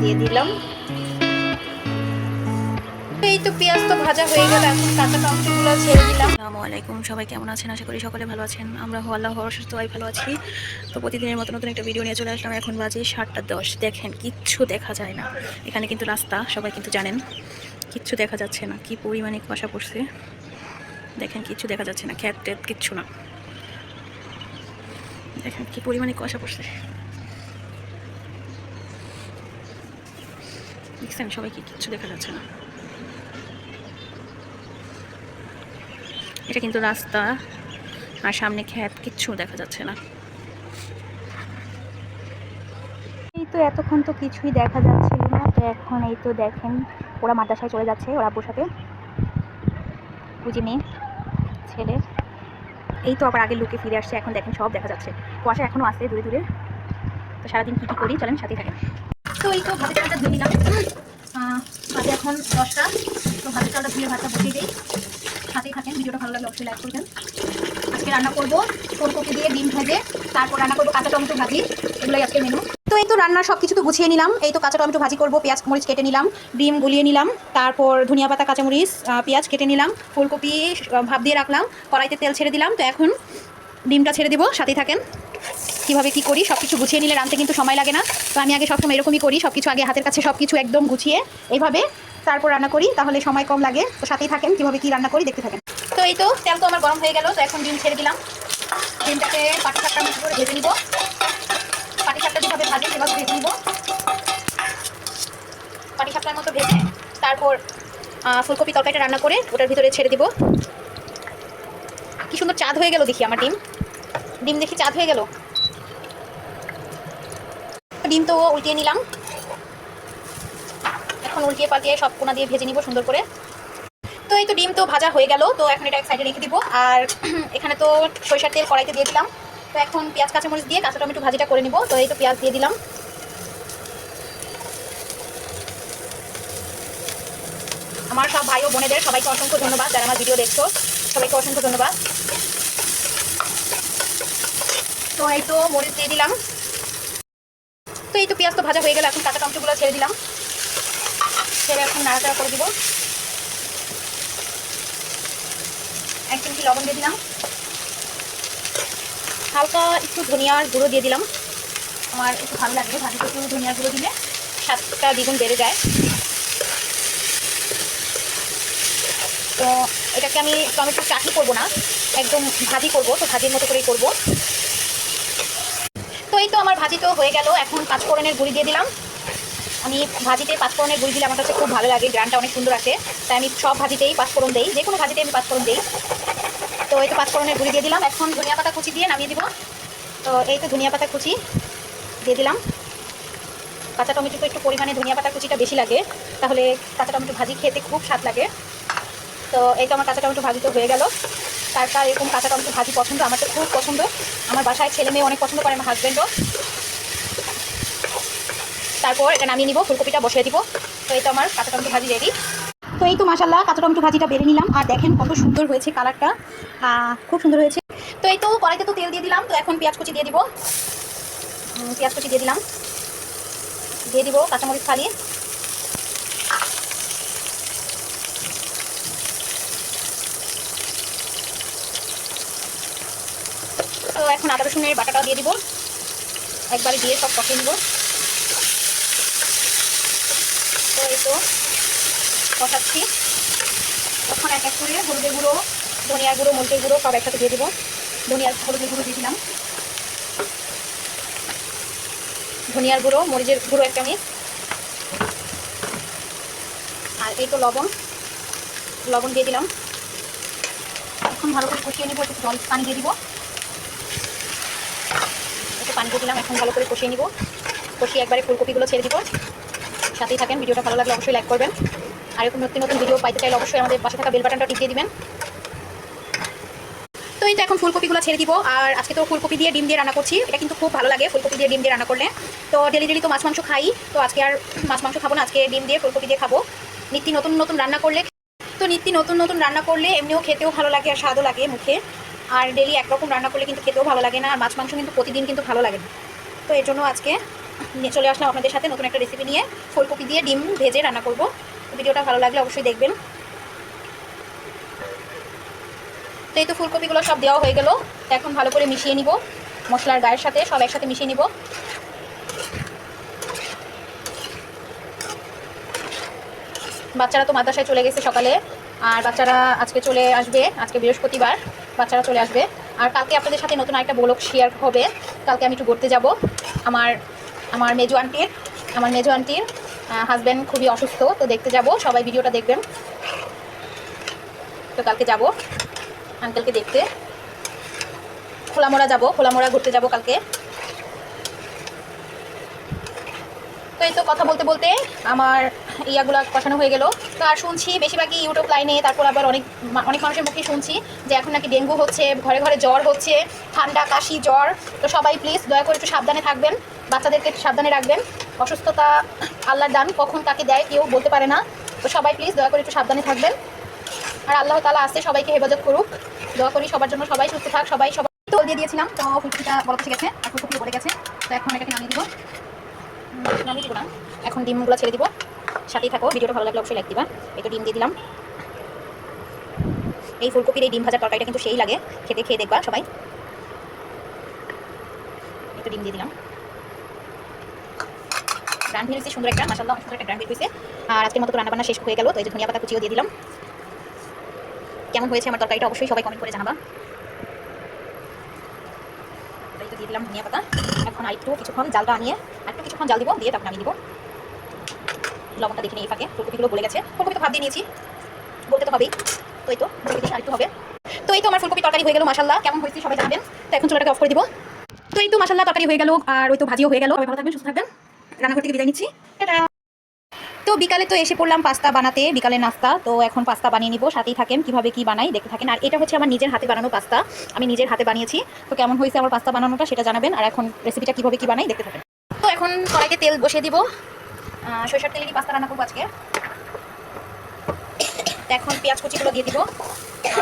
দিয়ে দিলাম। সবাই কেমন আছেন? আশা করি সকলে ভালো আছেন। আমরা আল্লাহ সুস্থ সবাই ভালো আছি। তো প্রতিদিনের মতো নতুন একটা ভিডিও নিয়ে চলে আসলাম। এখন বাজে সাতটা দশ। দেখেন, কিচ্ছু দেখা যায় না। এখানে কিন্তু রাস্তা, সবাই কিন্তু জানেন। কিচ্ছু দেখা যাচ্ছে না। কি পরিমাণে কুয়াশা পড়ছে। দেখেন, কিচ্ছু দেখা যাচ্ছে না। খ্যাত ট্যাত কিচ্ছু না। দেখেন কি পরিমাণে কষা পড়ছে। দেখছেন সবাইকে কিচ্ছু দেখা যাচ্ছে না। এটা কিন্তু রাস্তা, আর সামনে ক্ষেত, কিচ্ছু দেখা যাচ্ছে না। এই তো এতক্ষণ তো কিছুই দেখা যাচ্ছিল না, তো এখন এই তো দেখেন, ওরা মাদ্রাসায় চলে যাচ্ছে, ওরা আব্বুর সাথে। বুঝি মেয়ে, ছেলে। এই তো আবার আগের লুকে ফিরে আসছে, এখন দেখেন সব দেখা যাচ্ছে। কুয়াশা এখনও আসছে দূরে দূরে। তো সারাদিন কী কী করি, চলেন সাথে থাকেন। তো এই তো ভাতের চালটা ধুয়ে নিলাম। বাজে এখন দশটা তো ভাতের চালটা ধুয়ে ভাতটা বসিয়ে দিই। সাথেই থাকেন, ভিডিওটা ভালো লাগলে অবশ্যই লাইক করবেন। আজকে রান্না করব, ফুলকপি দিয়ে ডিম ভেজে, তারপর রান্না করব কাঁচা টমেটো ভাজি, এগুলোই আজকে মেনু তো রান্নার সব কিছু তো গুছিয়ে নিলাম। এই তো কাঁচা টমেটো ভাজি করব, পেঁয়াজ মরিচ কেটে নিলাম, ডিম গুলিয়ে নিলাম, তারপর ধনিয়া পাতা, কাঁচামরিচ পেঁয়াজ কেটে নিলাম, ফুলকপি ভাব দিয়ে রাখলাম, কড়াইতে তেল ছেড়ে দিলাম, তো এখন ডিমটা ছেড়ে দিব, সাথেই থাকেন। কীভাবে কী করি সব কিছু গুছিয়ে নিলে রাঁধতে কিন্তু সময় লাগে না, তো আমি আগে সবসময় এরকমই করি সব কিছু আগে হাতের কাছে সব কিছু একদম গুছিয়ে এইভাবে তারপর রান্না করি, তাহলে সময় কম লাগে, তো সাথেই থাকেন, কীভাবে কী রান্না করি, দেখতে থাকেন। তো এই তো তেল তো আমার গরম হয়ে গেল, তো এখন ডিম ছেড়ে দিলাম। ডিমটাকে পাটি সাপটার মতো করে ভেজে নিব। পাটি সাপটা যেভাবে ভাজি, সেভাবে ভেজে নিব। পাটি সাপটার মতো ভেজে তারপর ফুলকপি তরকারিটা রান্না করে ওটার ভিতরে ছেড়ে দিব। কি সুন্দর চাঁদ হয়ে গেল দেখি আমার ডিম। ডিম দেখি চাঁদ হয়ে গেল। ডিম তো উল্টিয়ে নিলাম। এখন উল্টিয়ে পাল্টিয়ে সব কোনা দিয়ে ভেজে নিব সুন্দর করে। তো এই তো ডিম তো ভাজা হয়ে গেল, তো এখন এটা এক সাইডে রেখে দিব। আর এখানে তো সরিষার তেল কড়াইতে দিয়ে দিলাম। তো এখন পেঁয়াজ, কাঁচামরিচ দিয়ে কাঁচা টমেটো ভাজিটা করে নিব। তো এই তো পেঁয়াজ দিয়ে দিলাম। আমার সব ভাই ও বোনেদের সবাইকে অসংখ্য ধন্যবাদ। যারা আমার ভিডিও দেখছ, সবাইকে অসংখ্য ধন্যবাদ। তো এই তো মরিচ দিয়ে দিলাম। তো এই তো পেঁয়াজ তো ভাজা হয়ে গেল, এখন কাঁচা টমেটোগুলো ছেড়ে দিলাম। ছেড়ে এখন নাড়াচাড়া করে দিব। এক চিমটি লবণ দিয়ে দিলাম। হালকা একটু ধনিয়ার গুঁড়ো দিয়ে দিলাম। আমার একটু ভালো লাগে, ভাজিতে একটু ধনিয়ার গুঁড়ো দিলে স্বাদটা দ্বিগুণ বেড়ে যায়। তো এটাকে আমি টমেটো চাটনি করব না, একদম ভাজি করব, তো ভাজির মতো করেই করব। তো এই তো আমার ভাজি তো হয়ে গেল, এখন পাঁচফোড়নের গুঁড়ি দিয়ে দিলাম। আমি ভাজিতে পাঁচফোড়নের গুঁড়ি দিলে আমার কাছে খুব ভালো লাগে, গ্রানটা অনেক সুন্দর আসে। তাই আমি সব ভাজিতেই পাঁচফোড়ন দিই যে কোনো ভাজিতে আমি পাঁচফোড়ন দিই। তো এই তো পাঁচফোড়নের গুঁড়ি দিয়ে দিলাম। এখন ধনিয়া পাতা কুচি দিয়ে নামিয়ে দিব। তো এই তো ধনিয়া পাতা কুচি দিয়ে দিলাম। কাঁচা টমেটো তো একটু পরিমাণে ধনিয়া পাতা কুচিটা বেশি লাগে, তাহলে কাঁচা টমেটো ভাজি খেতে খুব স্বাদ লাগে। তো এই তো আমার কাঁচা টমেটো ভাজি তো হয়ে গেল। তার তার এরকম কাঁচা টমেটো ভাজি পছন্দ আমার তো খুব পছন্দ। আমার বাসায় ছেলে মেয়ে অনেক পছন্দ করে, আমার হাজব্যান্ডও তারপর এটা নামিয়ে নিব, ফুলকপিটা বসিয়ে দিব। তো এই তো আমার কাঁচা টমেটো ভাজি রেডি তো এই তো মাসাল্লাহ কাঁচা টমেটো ভাজিটা বেড়ে নিলাম। আর দেখেন কত সুন্দর হয়েছে কালারটা। খুব সুন্দর হয়েছে। তো এই তো কড়াইতে তো তেল দিয়ে দিলাম, তো এখন পেঁয়াজ কুচি দিয়ে দিব। পেঁয়াজ কুচি দিয়ে দিলাম। দিয়ে দিব কাঁচামরিচ ফালিয়ে। তো এখন আদা রসুনের বাটাটাও দিয়ে দিব। একবারে দিয়ে সব কষিয়ে নিব। তো এই তো কষাচ্ছি এখন এক এক করে হলুদের গুঁড়ো ধনিয়া গুঁড়ো, মরিচের গুঁড়ো সব একসাথে দিয়ে দেবো। ধনিয়ার হলুদের গুঁড়ো দিয়ে দিলাম। ধনিয়ার গুঁড়ো, মরিচের গুঁড়ো একটা চামচ আর এই তো লবণ। লবণ দিয়ে দিলাম। এখন ভালো করে কষিয়ে নেব, একটু জল পানি দিয়ে দিব। একটু পানি দিয়ে দিলাম, এখন ভালো করে কষিয়ে নিব। কষিয়ে একবারে ফুলকপিগুলো ছেড়ে দিব। সাথেই থাকেন, ভিডিওটা ভালো লাগলে অবশ্যই লাইক করবেন। আর এরকম নতুন নতুন ভিডিও পাইতে চাইলে অবশ্যই আমাদের পাশে থাকা বেল বাটনটা টিপিয়ে দিবেন। তো এই তো এখন ফুলকপিগুলো ছেড়ে দিব, আর আজকে তো ফুলকপি দিয়ে ডিম দিয়ে রান্না করছি, এটা কিন্তু খুব ভালো লাগে ফুলকপি দিয়ে ডিম দিয়ে রান্না করলে। তো ডেলি ডেলি তো মাছ মাংস খাই, তো আজকে আর মাছ মাংস খাব না, আজকে ডিম দিয়ে ফুলকপি দিয়ে খাব। নিত্য নতুন নতুন রান্না করলে, তো নিত্য নতুন নতুন রান্না করলে এমনিও খেতেও ভালো লাগে আর স্বাদও লাগে মুখে। আর ডেলি একরকম রান্না করলে কিন্তু খেতেও ভালো লাগে না, আর মাছ মাংস কিন্তু প্রতিদিন কিন্তু ভালো লাগে না। তো এর জন্য আজকে চলে আসলাম আপনাদের সাথে নতুন একটা রেসিপি নিয়ে। ফুলকপি দিয়ে ডিম ভেজে রান্না করব। ভিডিওটা ভালো লাগলে অবশ্যই দেখবেন। তো এই তো ফুলকপিগুলো সব দেওয়া হয়ে গেল। এখন ভালো করে মিশিয়ে নিব। মশলার গায়ের সাথে সব একসাথে মিশিয়ে নিব। বাচ্চারা তো মাদ্রাসায় চলে গেছে সকালে। আর বাচ্চারা আজকে চলে আসবে, আজকে বৃহস্পতিবার বাচ্চারা চলে আসবে। আর কালকে আপনাদের সাথে নতুন একটা ব্লগ শেয়ার হবে। কালকে আমি একটু ঘুরতে যাব। আমার আমার মেজো আন্টির আমার মেজো আন্টির হাজব্যান্ড খুবই অসুস্থ, তো দেখতে যাব, সবাই ভিডিওটা দেখবেন। তো কালকে যাব আঙ্কেলকে দেখতে। খোলামোড়া যাব, খোলামোড়া ঘুরতে যাব কালকে। তো এই তো কথা বলতে বলতে আমার ইয়াগুলো কষানো হয়ে গেল। তো আর শুনছি বেশিরভাগই ইউটিউব লাইনে তারপর আবার অনেক অনেক মানুষের মুখে শুনছি যে এখন নাকি ডেঙ্গু হচ্ছে, ঘরে ঘরে জ্বর হচ্ছে, ঠান্ডা, কাশি, জ্বর। তো সবাই প্লিজ দয়া করে একটু সাবধানে থাকবেন, বাচ্চাদেরকে সাবধানে রাখবেন। অসুস্থতা আল্লাহর দান কখন কাকে দেয় কেউ বলতে পারে না। তো সবাই প্লিজ দয়া করে একটু সাবধানে থাকবেন। আর আল্লাহ তালা আসতে সবাইকে হেফাজত করুক। দয়া করি সবার জন্য সবাই সুস্থ থাক, সবাই সবাই তো দিয়ে দিয়েছিলাম, তো বড় পচে গেছে আর ফুলকপি পড়ে গেছে, তো এখন এটাকে নামিয়ে দিব। নামিয়ে দিব না। এখন ডিমগুলো ছেড়ে দিব। সাথেই থাকো, ভিডিওটা ভালো লাগলে অবশ্যই লাইক দিবা। এই তো ডিম দিয়ে দিলাম। এই ফুলকপির এই ডিম ভাজার তরকারিটা কিন্তু সেই লাগে। খেতে খেয়ে দেখবা সবাই। একটু ডিম দিয়ে দিলাম। গ্রান বেরিয়েছে সুন্দর একটা মাসাল্লাহ সুন্দর একটা গ্রান বেরিয়েছে আর আজকের মতো রান্না বান্না শেষ হয়ে গেল, তো এই যে ধনিয়া পাতা কুচিও দিয়ে দিলাম। কেমন হয়েছে আমার তরকারিটা অবশ্যই সবাই কমেন্ট করে জানাবা। তো দিয়ে দিলাম ধনিয়া পাতা। এখন আর একটু কিছুক্ষণ জালটা আনিয়ে আর একটু কিছুক্ষণ জাল দিব, দিয়ে তারপর আমি দিব। লবণটা দেখে নিই ফাঁকে, ফুলকপিগুলো বলে গেছে। ফুলকপি তো ভাত দিয়ে নিয়েছি বলতে তো হবেই। তো এই তো দেখে দিই আরেকটু হবে। তো এই তো আমার ফুলকপি তরকারি হয়ে গেল মাসাল্লাহ কেমন হয়েছে সবাই জানাবেন। তো এখন চুলাটাকে অফ করে দিব। তো এই তো মাসাল্লাহ তরকারি হয়ে গেল, আর ওই তো ভাজিও হয়ে গেল। ভালো থাকবেন, সুস্থ থাকবেন। রান্নাঘর থেকে বিদায় নিচ্ছি। তো বিকালে তো এসে পড়লাম পাস্তা বানাতে, বিকালে নাস্তা। তো এখন পাস্তা বানিয়ে নিব, সাথেই থাকেন কীভাবে কি বানাই, দেখতে থাকেন। আর এটা হচ্ছে আমার নিজের হাতে বানানো পাস্তা। আমি নিজের হাতে বানিয়েছি। তো কেমন হয়েছে আমার পাস্তা বানানোটা সেটা জানাবেন। আর এখন রেসিপিটা কীভাবে কি বানাই, দেখতে থাকেন। তো এখন কড়াইতে তেল বসিয়ে দিব। সরিষার তেলে কি পাস্তা রান্না করব আজকে? এখন পেঁয়াজ কুচিগুলো দিয়ে দিব।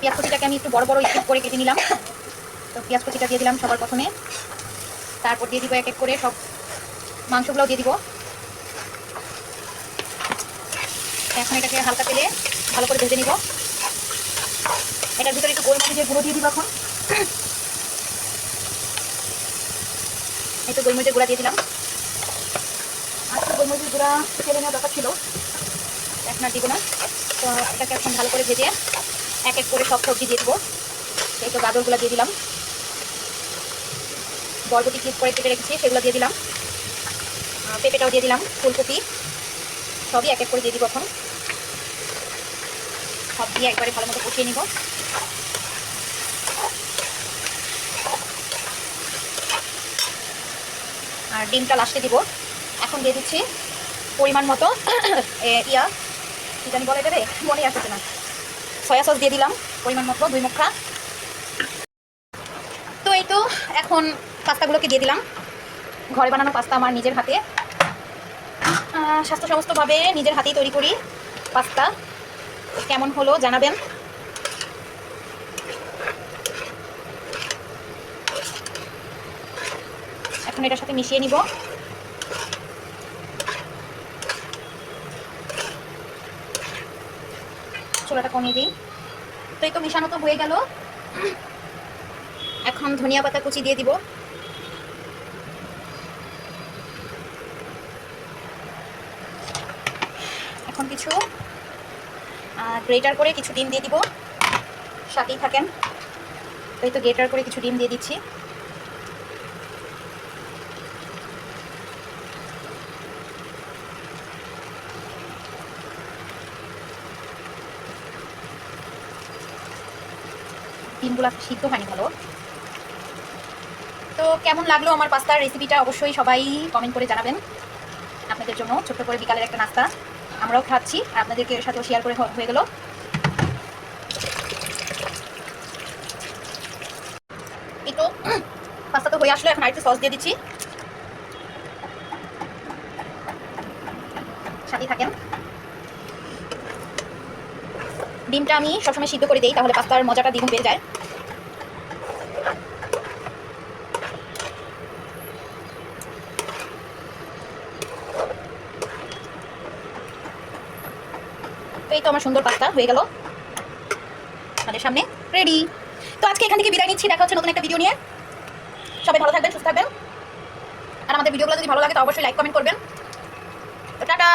পেঁয়াজ কুচিটাকে আমি একটু বড় বড় স্কিপ করে কেটে নিলাম। তো পেঁয়াজ কুচিটা দিয়ে দিলাম সবার প্রথমে। তারপর দিয়ে দিব এক এক করে সব মাংসগুলোও দিয়ে দিব। এখন এটাকে হালকা তেলে ভালো করে ভেজে নিব। এটার ভিতরে একটু গোলমরিচের গুঁড়ো দিয়ে দিব এখন। একটু গোলমরিচের গুঁড়া দিয়ে দিলাম। একটু গোলমরিচের গুঁড়া ফেলে নেওয়া দরকার ছিল। এখন আর দিব না। তো এটাকে এখন ভালো করে ভেজে এক এক করে সব সবজি দিয়ে দেবো। এই তো গাজরগুলো দিয়ে দিলাম। বরবটি ক্লিপ করে কেটে রেখেছি সেগুলো দিয়ে দিলাম। পেঁপেটাও দিয়ে দিলাম, ফুলকপি, সবই এক এক করে দিয়ে দিব এখন। সব দিয়ে একবারে ভালো মতো কষিয়ে নিব। আর ডিমটা লাস্টে দিব। এখন দিয়ে দিচ্ছি পরিমাণ মতো ইয়া, কি জানি বলে দেবে মনে আসছে না সয়া সস দিয়ে দিলাম, পরিমাণ মতো, দুই মুখা। তো এই তো, এখন পাস্তাগুলোকে দিয়ে দিলাম। ঘরে বানানো পাস্তা আমার নিজের হাতে। আহ, স্বাস্থ্য সমস্তভাবে নিজের হাতেই তৈরি করি পাস্তা। কেমন হলো জানাবেন? এখন এটার সাথে মিশিয়ে নিব। চোলাটা কমিয়ে দিই। তো এই তো মিশানো তো হয়ে গেল। এখন ধনিয়া পাতা কুচি দিয়ে দিব এখন কিছু গ্রেটার করে কিছু ডিম দিয়ে দিব। সাথেই থাকেন। তো এই তো গ্রেটার করে কিছু ডিম দিয়ে দিচ্ছি। ডিমগুলো সিদ্ধ হয়নি ভালো। তো কেমন লাগল আমার পাস্তার রেসিপিটা অবশ্যই সবাই কমেন্ট করে জানাবেন। আপনাদের জন্য ছোট্ট করে বিকালের একটা নাস্তা। আমরাও খাচ্ছি। আপনাদেরকে এর সাথেও শেয়ার করে হয়ে গেল। তো পাস্তা তো হয়ে আসলো, এখন আরেকটু সস দিয়ে দিচ্ছি। সাথেই থাকেন। ডিমটা আমি সবসময় সিদ্ধ করে দিই, তাহলে পাস্তার মজাটা দ্বিগুণ বেড়ে যায় তো আমার সুন্দর পাস্তা হয়ে গেল। আমাদের সামনে রেডি তো আজকে এখান থেকে বিদায় নিচ্ছি, দেখা হচ্ছে নতুন একটা ভিডিও নিয়ে। সবাই ভালো থাকবেন, সুস্থ থাকবেন। আর আমাদের ভিডিওগুলো যদি ভালো লাগে, তো অবশ্যই লাইক কমেন্ট করবেন। টাটা!